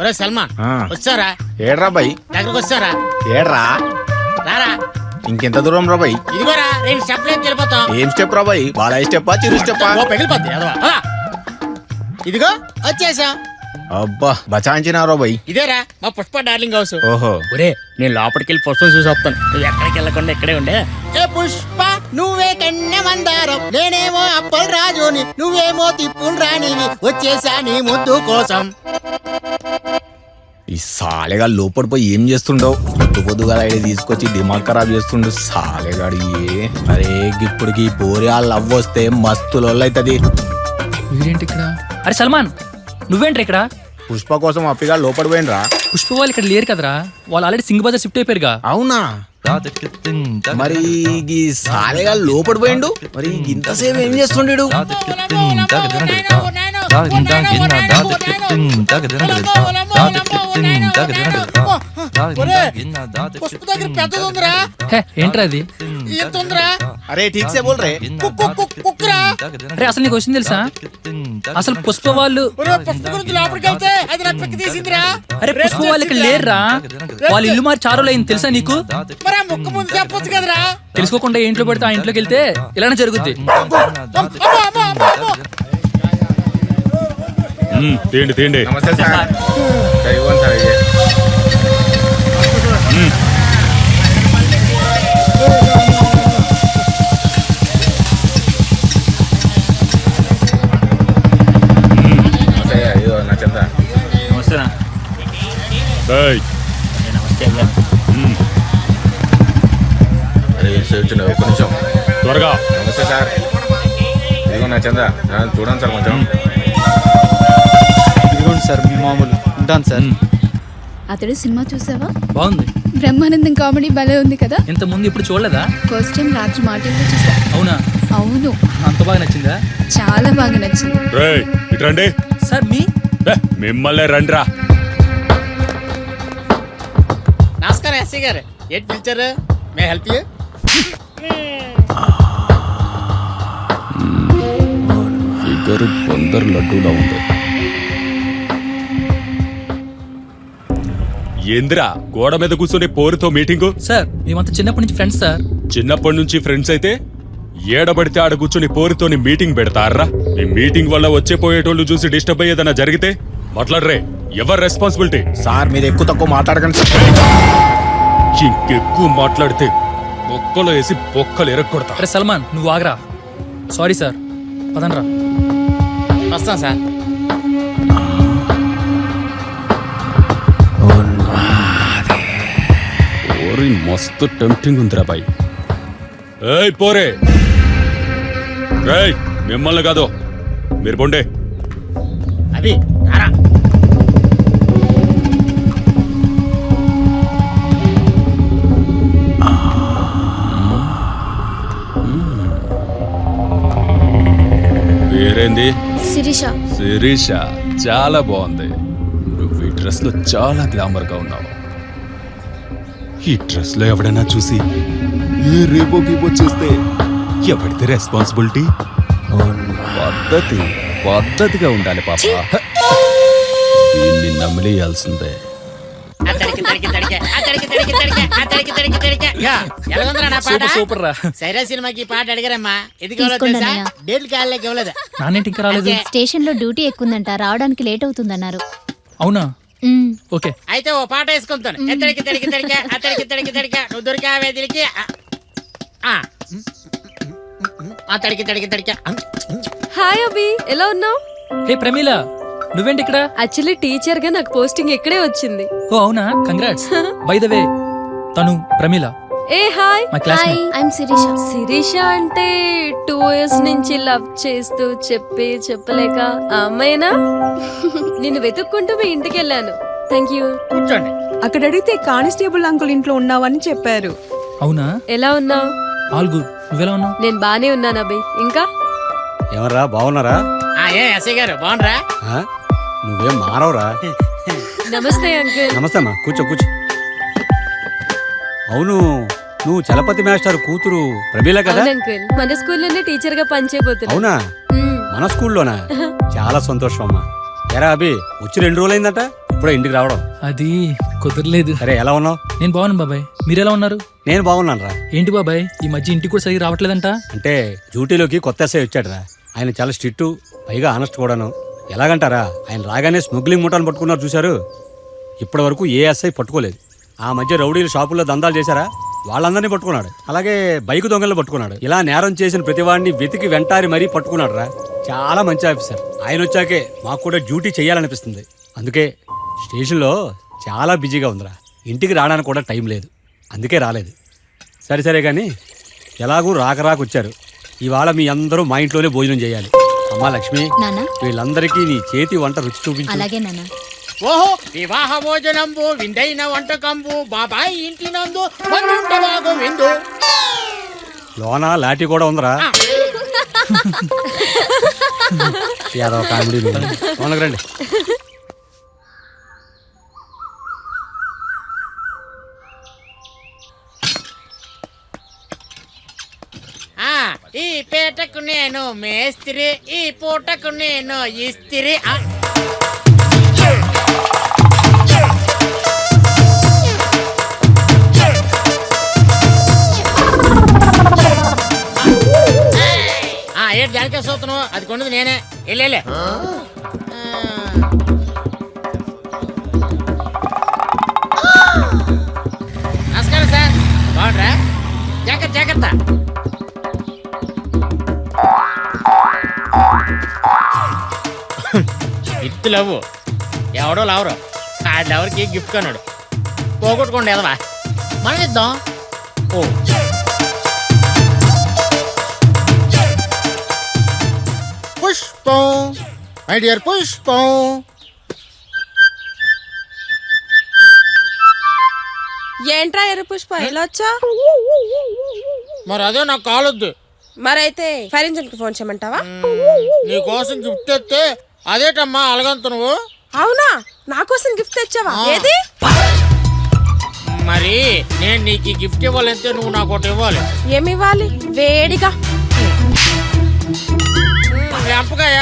ఒరే సల్మాన్ ఆ. వచ్చారా? ఏడ్రా బై? దగ్గరకు వచ్చారా? ఏడ్రా? రారా? ఇంకెంత దూరం రా బై? ఇదిగోరా రెండు స్టెప్లు ఎత్తి వెళ్ళిపోతాం. ఏం స్టెప్ రా బై? బాలయ్య స్టెప్పా చిరు స్టెప్పా? ఓ పగిలిపోద్ది అదవా. అలా. ఇదిగో వచ్చేసాం. అబ్బా బచాయించినారో బై? ఇదేరా మా పుష్ప డార్లింగ్ హౌస్. ఓహో. ఒరే నేను లోపలికి వెళ్ళి పుష్పం చూసి వస్తాను. నువ్వు ఎక్కడికి వెళ్ళకుండా ఇక్కడే ఉండే. ఏ పుష్ప నువ్వే కన్నె మందారం. నేనేమో అప్పల్ రాజుని నువ్వేమో తిప్పులు రానివి వచ్చేసా నీ ముద్దు కోసం. ఈ సాలెగా లోపల పోయి ఏం చేస్తుండవు పొద్దు పొద్దుగా ఐడి తీసుకొచ్చి దిమాగ్ ఖరాబ్ చేస్తుండు. సాలెగాడు ఏ? అరే ఇప్పుడుకి పోరి వాళ్ళు అవ్వొస్తే మస్తు లొల్లైతది వీడేంటి ఇక్కడ? అరే సల్మాన్ నువ్వేంటి ఇక్కడ? పుష్ప కోసం అప్పిగా లోపల పోయినరా పుష్ప వాళ్ళు ఇక్కడ లేరు కదరా? వాళ్ళు ఆల్రెడీ సింగ్ బజార్ షిఫ్ట్ అయిపోయారుగా. అవునా? మరి ఈ సాలెగా లోపల పోయిండు? మరి ఇంతసేపు ఏం చేస్తుండడు? ఏంట్రా అది అరే ఠీక్ సే బోల్ రే. అరే అసలు నీకు వచ్చింది తెలుసా? అసలు పుష్ప వాళ్ళు అరే పుష్ప వాళ్ళు ఇక్కడ లేరురా? వాళ్ళ ఇల్లు మారి చారో అయింది తెలుసా నీకు? ఆ ముక్క ముందు చెప్పొచ్చు కదరా తెలుసుకోకుండా ఇంట్లో పడితే ఆ ఇంట్లోకి వెళ్తే ఇలానే జరుగుద్ది తీయండి తీయండి నమస్తే సార్ ఇవ్వండి సార్ ఇది. నమస్తే, ఇదిగో కూర్చోండి, ఒక్క నిమిషం. త్వరగా. నమస్తే సార్. ఇదిగో నా చంద. ఆ, చూడండి సార్ కొంచెం. ఇదిగోండి సార్ మీ మామూలు. ఉంటాను సార్. అతడు సినిమా చూసావా? బాగుంది. బ్రహ్మానందం కామెడీ భలే ఉంది కదా? ఇంత ముందు ఇప్పుడు చూడలేదా? ఫస్ట్ టైం రాత్రి మాటల్లో చూసా. అవునా? అవును. అంత బాగా నచ్చిందా? చాలా బాగా నచ్చింది. రేయ్ ఇటు రండి. సార్ మీ? మిమ్మల్నే రండిరా. నమస్కారం ఎస్సీ గారు. ఏంటి పిలిచారు? May help you? ఫిగర్ కొందరు లడ్డూలా ఉంది. ఏందిరా గోడ మీద కూర్చొని పోరుతో మీటింగు? సార్ మేమంతా చిన్నప్పటి నుంచి ఫ్రెండ్స్ సార్. చిన్నప్పటి నుంచి ఫ్రెండ్స్ అయితే? ఏడబడితే ఆడ కూర్చొని పోరుతోని మీటింగ్ పెడతారా? ఈ మీటింగ్ వల్ల వచ్చే పోయేటోళ్ళు చూసి డిస్టర్బ్ అయ్యేదన్నా జరిగితే? మాట్లాడరే ఎవరు రెస్పాన్సిబిలిటీ సార్ మీరు ఎక్కువ తక్కువ మాట్లాడకండి ఇంకెక్కువ మాట్లాడితే బొక్కలో వేసి బొక్కలు ఎరగొడతా. అరే సల్మాన్ నువ్వు ఆగరా. సారీ సార్ పదనరా వస్తాం సార్ ఓరి మస్తు టెంప్టింగ్ ఉందిరా బాయ్. ఏయ్ పోరే. రేయ్ మిమ్మల్ని కాదు. మీరు బొండే అభి రారా. పేరేంది? శిరీష. శిరీష. చాలా బాగుంది. నువ్వు ఈ డ్రెస్లో చాలా గ్లామర్గా ఉన్నావు. ఈ డ్రెస్లో ఎవడైనా చూసి ఏ రేపో గీపో చేస్తే ఎవరిది రెస్పాన్సిబిలిటీ పద్ధతి పద్ధతిగా ఉండాలి పాప. దీన్ని నమిలేయాల్సిందే. సూపర్ సూపర్ రా. సైరా సినిమాకి ఈ పాట అడిగారమ్మా. ఎందుకు ఇవ్వలేదు? నానేంటి ఇంకా రాలేదు? స్టేషన్లో డ్యూటీ ఎక్కువందంట రావడానికి లేట్ అవుతుందన్నారు. అవునా? ఓకే. అయితే ఓ పాట వేసుకుంటాను ఎత్తడికి తడికి తడికే అతడికి తడికి తడికే నువ్వు దొరికావే తిరిగి అతడికి తడికి తడికే హాయ్ అభి. ఎలా ఉన్నావు? హే ప్రమీల. నువ్వేంటి ఇక్కడ? యాక్చువల్లీ టీచర్గా నాకు పోస్టింగ్ ఇక్కడే వచ్చింది. ఓ అవునా? కంగ్రాట్స్ బై ద వే తను ప్రమీల. ఏ hi. My hi I am Sireesha Sireesha అంటే టూ ఇయర్స్ నుంచి లవ్ చేస్తూ చెప్పి చెప్పలేక ఆ అమ్మాయినా? నిన్ను వెతుక్కుంటూ మీ ఇంటికి వెళ్ళాను. థ్యాంక్ యూ కూర్చోండి. అక్కడ అడిగితే కానిస్టేబుల్ అంకుల్ ఇంట్లో ఉన్నావని చెప్పారు. అవునా? ఎలా ఉన్నావు? ఆల్ గుడ్ నువ్వెలా ఉన్నావు? నేను బానే ఉన్నాను అభి. ఇంకా? ఎవర్రా బాగున్నారా? ఆ, ఏ ఎస్ఐ గారు ఆ? నువ్వేం మారవరా? నమస్తే అంకుల్. నమస్తే అమ్మా కూర్చో కూర్చో. అవును నువ్వు చలపతి మాస్టర్ కూతురు ప్రబీల కదా? అంకుల్. మన స్కూల్లోనే టీచర్గా పనిచేయబోతున్నా అవునా మన స్కూల్లోనా? చాలా సంతోషం అమ్మా ఎరా అభి వచ్చి రెండు రోజులైందట ఇప్పుడే ఇంటికి రావడం. అది కుదరలేదు. సరే ఎలా ఉన్నావు? నేను బాగున్నాను బాబాయ్. మీరు ఎలా ఉన్నారు? నేను బాగున్నాను రా ఏంటి బాబాయ్ ఈ మధ్య ఇంటికి కూడా సరిగ్గా రావట్లేదంట? అంటే డ్యూటీలోకి కొత్త ఎస్ఐ వచ్చాడు రా ఆయన చాలా స్ట్రిక్ట్ పైగా ఆనెస్ట్ కూడాను. ఎలాగంటారా? ఆయన రాగానే స్మగ్లింగ్ మూటలు పట్టుకున్నారు చూశారు? ఇప్పటి వరకు ఏ ఎస్ఐ పట్టుకోలేదు. ఆ మధ్య రౌడీలు షాపుల్లో దందాలు చేశారా? వాళ్ళందరినీ పట్టుకున్నాడు. అలాగే బైక్ దొంగలు పట్టుకున్నాడు. ఇలా నేరం చేసిన ప్రతివాడిని వెతికి వెంటారి మరీ పట్టుకున్నాడు రా. చాలా మంచి ఆఫీసర్. ఆయన వచ్చాకే మాకు కూడా డ్యూటీ చేయాలనిపిస్తుంది. అందుకే స్టేషన్లో చాలా బిజీగా ఉందిరా. ఇంటికి రావడానికి కూడా టైం లేదు. అందుకే రాలేదు. సరే సరే కానీ ఎలాగూ రాక రాక వచ్చారు. ఇవాళ మీ అందరూ మా ఇంట్లోనే భోజనం చేయాలి. అమ్మా లక్ష్మి నానా. వీళ్ళందరికీ నీ చేతి వంట రుచి చూపించు. అలాగే నానా. ఓహో వివాహ భోజనంబు విందైన వంటకంబు బాబాయ్ ఇంటి నందు బాగు విందు. లోన లాఠీ కూడా ఉందిరా? యాదవ కామెడీ రండి. ఆ ఈ పేటకు నేను మేస్త్రి ఈ పూటకు నేను ఇస్త్రీ. దానికే చూస్తున్నావు అది కొన్నది నేనే. వెళ్ళే నమస్కారం సార్. బాగుండ్రా? జాగ్రత్త జాగ్రత్త. ఇత్తు లవ్వు. ఎవడో లవరు. ఆడెవరికి గిఫ్ట్ కొన్నాడు. పోగొట్టుకోండి ఎదవా. మనం ఇద్దాం. ఓ. పుష్పం. మై డియర్ పుష్పం. ఏంట్రా ఎర్ర పుష్ప? ఎలా వచ్చా మరి అదే నాకు కాలొద్దు. మరైతే ఫైర్ ఇంజిన్కి ఫోన్ చేయమంటావా? నీ కోసం గిఫ్ట్ తెస్తే అదేటమ్మా అలగంత నువ్వు? అవునా? నా కోసం గిఫ్ట్ తెచ్చావా. ఏది? మరి నేను నీకు గిఫ్ట్ ఇవ్వాలంటే నువ్వు నాకు ఒకటి ఇవ్వాలి. ఏమి ఇవ్వాలి వేడిగా వెంపకాయ.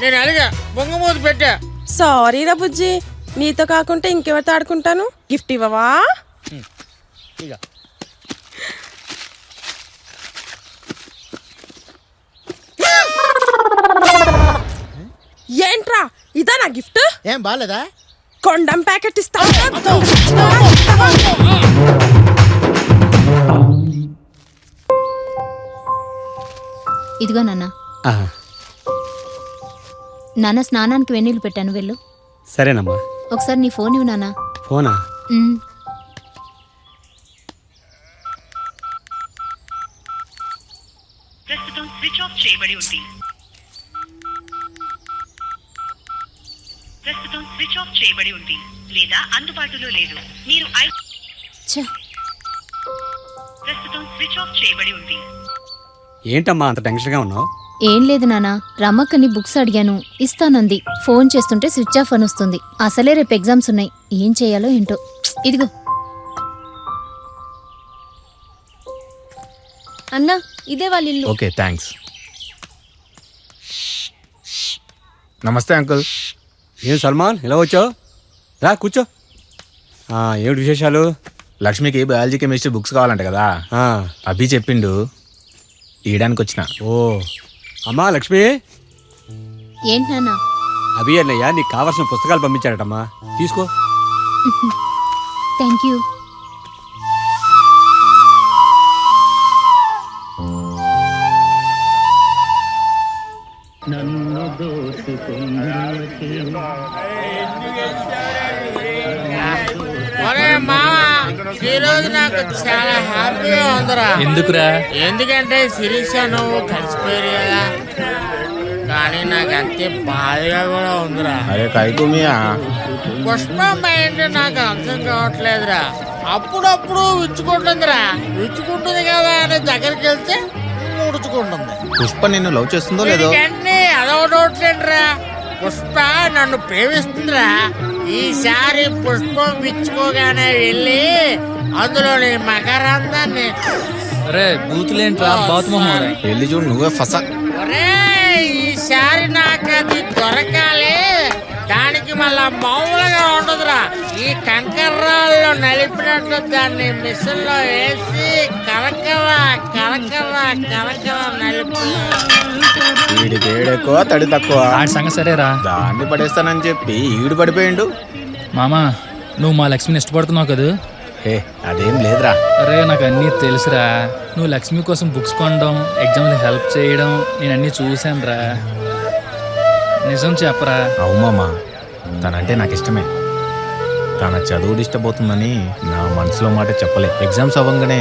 నేను అలిగా. బొంగమూతి పెట్టా. సారీ రా బుజ్జి. నీతో కాకుంటే ఇంకెవరితో ఆడుకుంటాను? గిఫ్ట్ ఇవ్వవా? ఇక ఏంట్రా? ఇదా నా గిఫ్ట్? ఏం బాగాలేదా కొండం ప్యాకెట్ ఇస్తా. ఇదిగో నాన్న. నాన్న స్నానానికి వెన్నీళ్ళు పెట్టాను వెళ్ళు. సరేనమ్మా. ఒకసారి నీ ఫోన్ ఇవ్వు నాన్న. ఫోనా? ఉమ్. ప్రస్తుతం స్విచ్ ఆఫ్ చేయబడి ఉంది. ప్రస్తుతం స్విచ్ ఆఫ్ చేయబడి ఉంది. లేదా అందుబాటులో లేదు. మీరు ఐ ప్రస్తుతం స్విచ్ ఆఫ్ చేయబడి ఉంది. ఏంటమ్మా అంత టెన్షన్గా ఉన్నావు? ఏం లేదు నాన్న రమ్మక్కని బుక్స్ అడిగాను. ఇస్తానంది. ఫోన్ చేస్తుంటే స్విచ్ ఆఫ్ అని వస్తుంది. అసలే రేపు ఎగ్జామ్స్ ఉన్నాయి. ఏం చేయాలో ఏంటో. ఇదిగో. అన్నా ఇదే వాళ్ళ ఇల్లు. ఓకే థ్యాంక్స్ నమస్తే అంకుల్. ఏం సల్మాన్ ఇలా వచ్చావు? రా కూర్చో. ఆ, ఏమిటి విశేషాలు? లక్ష్మికి బయాలజీ కెమిస్ట్రీ బుక్స్ కావాలంట కదా. ఆ, అభి చెప్పిండు ఇయడానికి వచ్చిన. ఓ. అమ్మా లక్ష్మి. ఏంటి నాన్న? అభి అన్నయ్య నీకు కావాల్సిన పుస్తకాలు పంపించాడటమ్మా. తీసుకో. Thank you. ఒరే మావా ఈ రోజు నాకు చాలా హ్యాపీగా ఉందిరా. ఎందుకురా? ఎందుకంటే శిరీష నువ్వు కలిసిపోయారు కదా. కానీ నాకు అంతే బాధగా కూడా ఉందిరా. అరే కైకుమియా. పుష్పం మైండ్ నాకు అర్థం కావట్లేదురా. అప్పుడప్పుడు విచ్చుకుంటుందిరా. విచ్చుకుంటుంది కదా అని దగ్గరికి వెళ్తే ముడుచుకుంటుంది పుష్ప నిన్ను లవ్ చేస్తుందో లేదో? అదొకటోట్లేదురా పుష్ప నన్ను ప్రేమిస్తుందిరా. ఈసారి పుష్పం విచ్చుకోగానే వెళ్ళి అందులోని మకరందాన్ని అరే బూతులేంట్రా? వెళ్ళి చూడు నువ్వే ఫస. ఈసారి నాకు అది దొరకాలి. దానికి మళ్ళా మామూలుగా ఉండదురా. ఈ కంకర్రాల్లో నలిపినట్లు దాన్ని మిషన్లో వేసి కరకరా కరకరా కరకరా నలిపి. వీడికి ఏడెక్కువ తడి తక్కువ. ఆడి సంగతి సరేరా. దాన్ని పడేస్తానని చెప్పి ఈడు పడిపోయిండు. మామా నువ్వు మా లక్ష్మిని ఇష్టపడుతున్నావు కదా? హే అదేం లేదురా. అరే నాకు అన్నీ తెలుసురా. నువ్వు లక్ష్మి కోసం బుక్స్ కొనడం ఎగ్జామ్లో హెల్ప్ చేయడం నేను అన్నీ చూశాను రా నిజం చెప్పరా? అవుమామా తనంటే నాకు ఇష్టమే తన చదువు డిస్టర్బ్ అవుతుందని నా మనసులో మాట చెప్పలే. ఎగ్జామ్స్ అవ్వగానే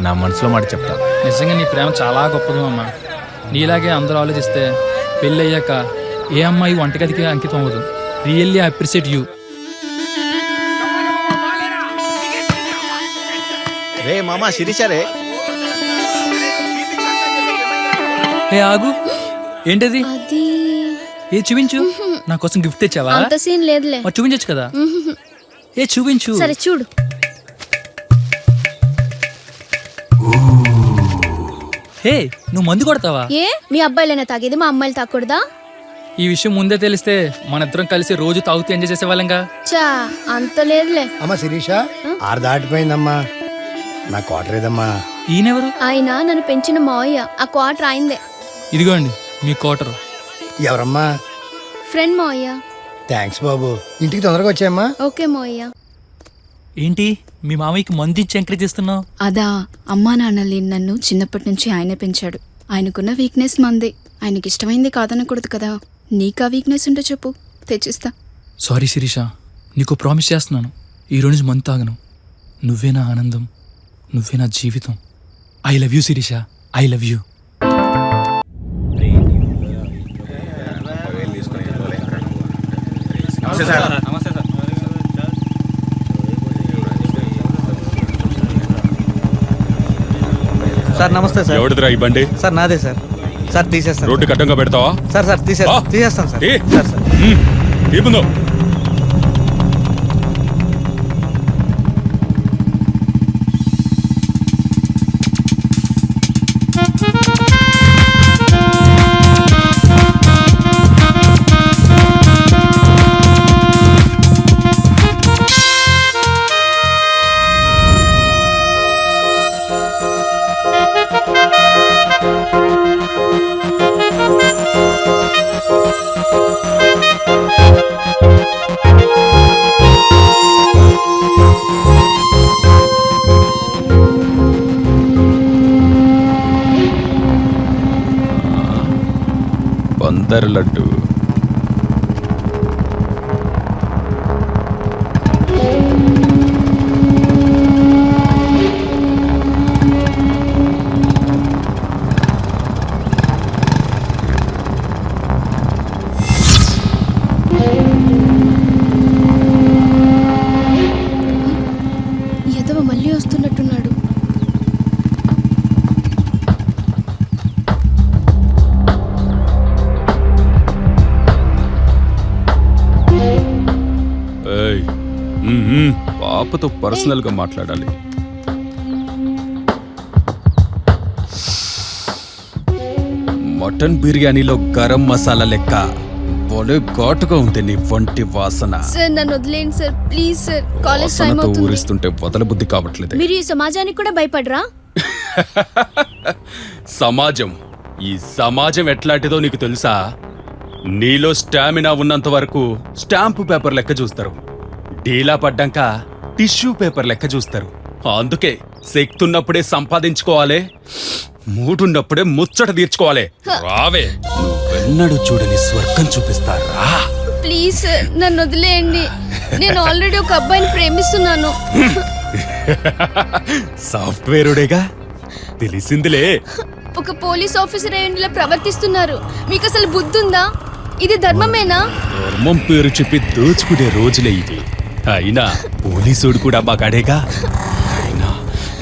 నా మనసులో మాట చెప్తా. నిజంగా నీ ప్రేమ చాలా గొప్పది అమ్మా నీలాగే అందరూ ఆలోచిస్తే పెళ్ళి అయ్యాక ఏ అమ్మాయి వంటగదికి అంకితం అవ్వదు. రియల్లీ అప్రిషియేట్ యూ రే మామా శిరీష రే. ఏ ఆగు. ఏంటది? అది ఏ చూపించు. నా కోసం గిఫ్ట్ తెచ్చావా? అంత సీన్ లేదులే. మరి చూపించచ్చు కదా? ఏ చూపించు. సరే చూడు. హే నువ్వు మందు కొడతావా? ఏ మీ అబ్బాయిలైనా తాగేది మా అమ్మాయిలు తాగకూడదా? ఈ విషయం ముందే తెలిస్తే మన ఇద్దరం కలిసి రోజు తాగుతూ ఎంజాయ్ చేసేవాళ్ళంగా. చా అంత లేదులే. అమ్మా శిరీష ఆరు దాటిపోయిందమ్మా. నా క్వార్టర్ ఏదమ్మా? ఈయనెవరు? ఆయన నన్ను పెంచిన మావయ్య. ఆ క్వార్టర్ అయిందే ఇదిగోండి మీ కోటరు ఎవరమ్మా? ఫ్రెండ్ మావయ్య. థ్యాంక్స్ బాబు. ఇంటికి తొందరగా వచ్చాయమ్మా. ఓకే మావయ్య. ఏంటి? మీ మామయ్యకి మందు ఇచ్చి ఎంకరేజ్ చేస్తున్నావు? అదా అమ్మా నాన్న లేని నన్ను చిన్నప్పటి నుంచి ఆయనే పెంచాడు. ఆయనకున్న వీక్నెస్ మందే. ఆయనకి ఇష్టమైంది కాదనకూడదు కదా. నీకా వీక్నెస్ ఉంటే చెప్పు. తెచ్చిస్తా. సారీ శిరీష. నీకు ప్రామిస్ చేస్తున్నాను. ఈ రోజు మందు తాగను. నువ్వే నా ఆనందం. నువ్వే నా జీవితం. I love you Shirisha. I love you sir. నమస్తే సార్. ఎవడిదిరా ఈ బండి? సార్ నాదే సార్. సార్ తీసేస్తాను రోడ్డు కట్టంగా పెడతావా? సార్ సార్ తీసే ఆ. తీసేస్తాను సార్? Sir sir. ఈ ముందు లడ్డు. పాపతో పర్సనల్గా మాట్లాడాలి. మటన్ బిర్యానీలో గరం మసాలా లెక్క. భలే ఘాటుగా ఉంది నీ వంటి వాసన. సార్ నన్ను వదిలేండి sir. Please sir college time వాసనతో అవుతుంది. ఊరిస్తుంటే వదలబుద్ధి కావట్లేదు. మీరు ఈ సమాజానికి కూడా భయపడరా? సమాజం. ఈ సమాజం ఎట్లాంటిదో నీకు తెలుసా? నీలో స్టామినా ఉన్నంత వరకు స్టాంపు పేపర్ లెక్క చూస్తారు. డీలా పడ్డాక టిష్యూ పేపర్ లెక్క చూస్తారు. అందుకే శక్తి ఉన్నప్పుడే సంపాదించుకోవాలి మూడున్నప్పుడే ముచ్చట తీర్చుకోవాలి. రావే. నువ్వెన్నడూ చూడని స్వర్గం చూపిస్తారా? ప్లీజ్ నన్ను వదిలేయండి. నేను ఆల్రెడీ ఒక అబ్బాయిని ప్రేమిస్తున్నాను. సాఫ్ట్వేరుడేగా? తెలిసిందిలే. ఒక పోలీస్ ఆఫీసర్ అయ్యి ఇలా ప్రవర్తిస్తున్నారు. మీకు అసలు బుద్ధి ఉందా ఇది ధర్మమేనా? ధర్మం పేరు చెప్పి దోచుకునే రోజులే ఇవి. అయినా పోలీసుడు కూడా మగాడేగా? అయినా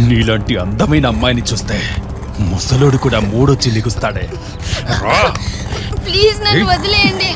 నీలాంటి అందమైన అమ్మాయిని చూస్తే ముసలోడు కూడా మూడొచ్చి నిగుస్తాడే ప్లీజ్ నన్ను వదిలేయండి!